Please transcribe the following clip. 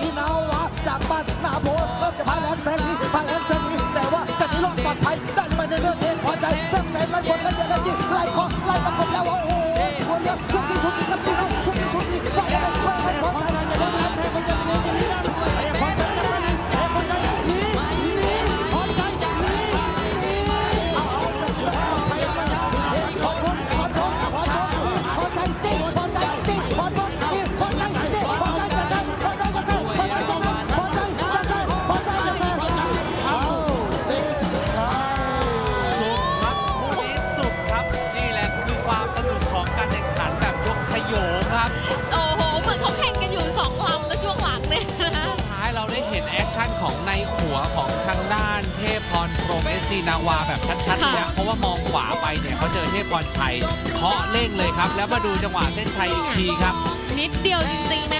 สีนาวาจากบ้านนาโพเริ่มจะพาแหลงแสงนี้พาแหลงแสงนี้แต่ว่าจะหนีรอดปลอดภัยได้หรือไม่ในเรื่องเองพอใจเริ่มใจไล่คนไล่เบียดไล่จีไล่คอไล่ประกบแล้วโอ้ ชั่นของในหัวของทางด้านเทพพรพรหมเอสซีนาวาแบบชัดๆเลยนะเพราะว่ามองขวาไปเนี่ยเขาเจอเทพพรชัยเคาะเร่งเลยครับ แล้วมาดูจังหวะเส้นชัยอีกทีครับ นิดเดียวจริงๆนะคะกับการเคาะ